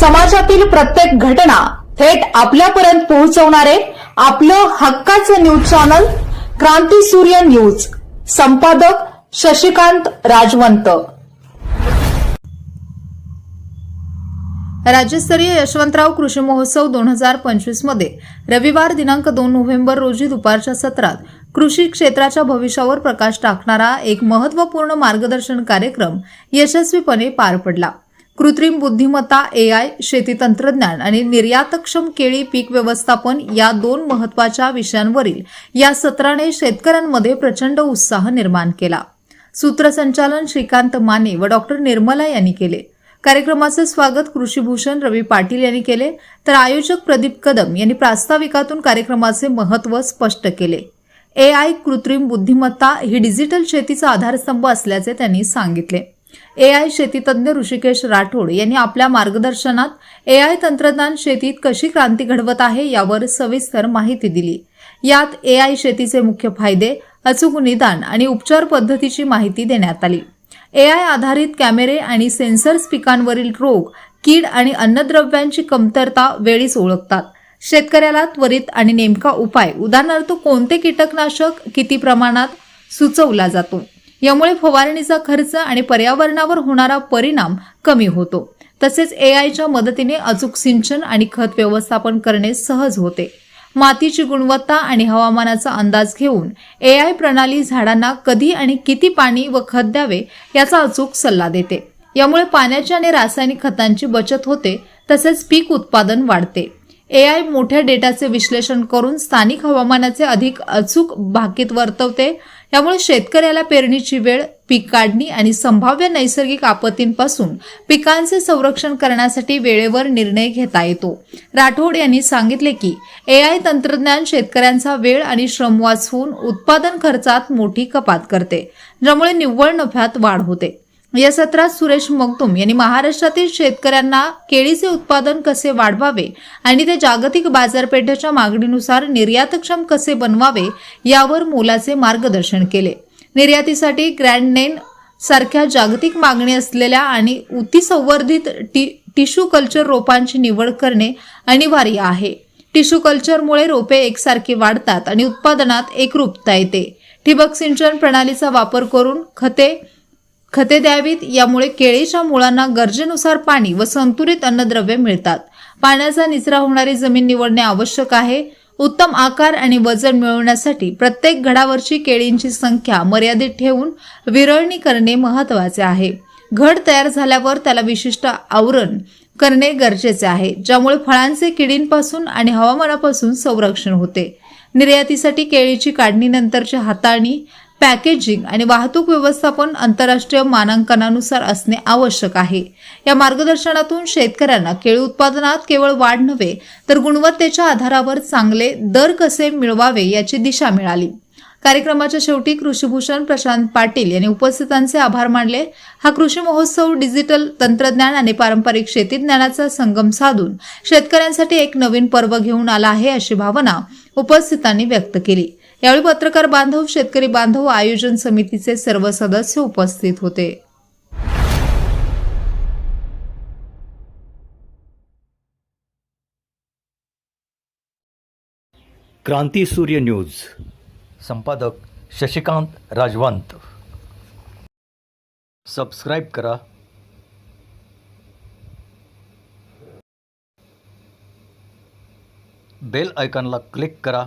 समाजातील प्रत्येक घटना थेट आपल्यापर्यंत पोहोचवणारे आपलं हक्काचं न्यूज चॅनल क्रांती सूर्य न्यूज. संपादक शशिकांत राजवंत. राज्यस्तरीय यशवंतराव कृषी महोत्सव दोन हजार पंचवीसमध्ये रविवार दिनांक दोन नोव्हेंबर रोजी दुपारच्या सत्रात कृषी क्षेत्राच्या भविष्यावर प्रकाश टाकणारा एक महत्त्वपूर्ण मार्गदर्शन कार्यक्रम यशस्वीपणे पार पडला. कृत्रिम बुद्धिमत्ता एआय शेती तंत्रज्ञान आणि निर्यातक्षम केळी पीक व्यवस्थापन या दोन महत्त्वाच्या विषयांवरील या सत्राने शेतकऱ्यांमध्ये प्रचंड उत्साह निर्माण केला. सूत्रसंचालन श्रीकांत माने व डॉक्टर निर्मला यांनी केले. कार्यक्रमाचे स्वागत कृषीभूषण रवी पाटील यांनी केले. तर आयोजक प्रदीप कदम यांनी प्रास्ताविकातून कार्यक्रमाचे महत्त्व स्पष्ट केले. एआय कृत्रिम बुद्धिमत्ता ही डिजिटल शेतीचा आधारस्तंभ असल्याचे त्यांनी सांगितले. ए आय शेतीतज्ञ ऋषिकेश राठोड यांनी आपल्या मार्गदर्शनात एआय तंत्रज्ञान शेतीत कशी क्रांती घडवत आहे यावर सविस्तर माहिती दिली. यात ए आय शेतीचे मुख्य फायदे अचूक निदान आणि उपचार पद्धतीची माहिती देण्यात आली. ए आय आधारित कॅमेरे आणि सेन्सर्स पिकांवरील रोग कीड आणि अन्नद्रव्यांची कमतरता वेळीच ओळखतात. शेतकऱ्याला त्वरित आणि नेमका उपाय उदाहरणार्थ कोणते कीटकनाशक किती प्रमाणात सुचवला जातो? यामुळे फवारणीचा खर्च आणि पर्यावरणावर होणारा परिणाम कमी होतो. तसेच एआयच्या मदतीने अचूक सिंचन आणि खत व्यवस्थापन करणे सहज होते. मातीची गुणवत्ता आणि हवामानाचा अंदाज घेऊन एआय प्रणाली झाडांना कधी आणि किती पाणी व खत द्यावे याचा अचूक सल्ला देते. यामुळे पाण्याची आणि रासायनिक खतांची बचत होते तसेच पीक उत्पादन वाढते. एआय मोठ्या डेटाचे विश्लेषण करून स्थानिक हवामानाचे अधिक अचूक भाकीत वर्तवते. यामुळे शेतकऱ्याला पेरणीची वेळ पीक काढणी आणि संभाव्य नैसर्गिक आपत्तींपासून पिकांचे संरक्षण करण्यासाठी वेळेवर निर्णय घेता येतो. राठोड यांनी सांगितले की एआय तंत्रज्ञान शेतकऱ्यांचा वेळ आणि श्रम वाचवून उत्पादन खर्चात मोठी कपात करते ज्यामुळे निव्वळ नफ्यात वाढ होते. या सत्रात सुरेश मगदुम यांनी महाराष्ट्रातील शेतकऱ्यांना केळीचे उत्पादन कसे वाढवावे आणि ते जागतिक बाजारपेठेच्या मागणीनुसार निर्यातक्षम कसे बनवावे यावर मोलाचे मार्गदर्शन केले. निर्यातीसाठी ग्रँड नेन सारख्या जागतिक मागणी असलेल्या आणि उतीसंवर्धित टी टिश्यू कल्चर रोपांची निवड करणे अनिवार्य आहे. टिश्यू कल्चरमुळे रोपे एकसारखी वाढतात आणि उत्पादनात एकरूपता येते. ठिबक सिंचन प्रणालीचा वापर करून खते खते द्यावीत यामुळे केळीच्या मुळांना गरजेनुसार पाणी व संतुलित अन्नद्रव्य मिळतात. पाण्याचा निचरा होणारी जमीन निवडणे आवश्यक आहे. उत्तम आकार आणि वजन मिळवण्यासाठी प्रत्येक घडावरची केळींची संख्या मर्यादित ठेवून विरळणी करणे महत्त्वाचे आहे. घड तयार झाल्यावर त्याला विशिष्ट आवरण करणे गरजेचे आहे ज्यामुळे फळांचे किडींपासून आणि हवामानापासून संरक्षण होते. निर्यातीसाठी केळीची काढणीनंतरची हाताळणी पॅकेजिंग आणि वाहतूक व्यवस्थापन आंतरराष्ट्रीय मानांकनानुसार असणे आवश्यक आहे. या मार्गदर्शनातून शेतकऱ्यांना केळी उत्पादनात केवळ वाढ नव्हे तर गुणवत्तेच्या आधारावर चांगले दर कसे मिळवावे याची दिशा मिळाली. कार्यक्रमाच्या शेवटी कृषीभूषण प्रशांत पाटील यांनी उपस्थितांचे आभार मानले. हा कृषी महोत्सव डिजिटल तंत्रज्ञान आणि पारंपरिक शेती ज्ञानाचा संगम साधून शेतकऱ्यांसाठी एक नवीन पर्व घेऊन आला आहे अशी भावना उपस्थितांनी व्यक्त केली. यावेळी पत्रकार बांधव शेतकरी बांधव आयोजन समितीचे सर्व सदस्य उपस्थित होते. क्रांती सूर्य न्यूज. संपादक शशिकांत राजवंत. सबस्क्राईब करा. बेल आयकॉनला क्लिक करा.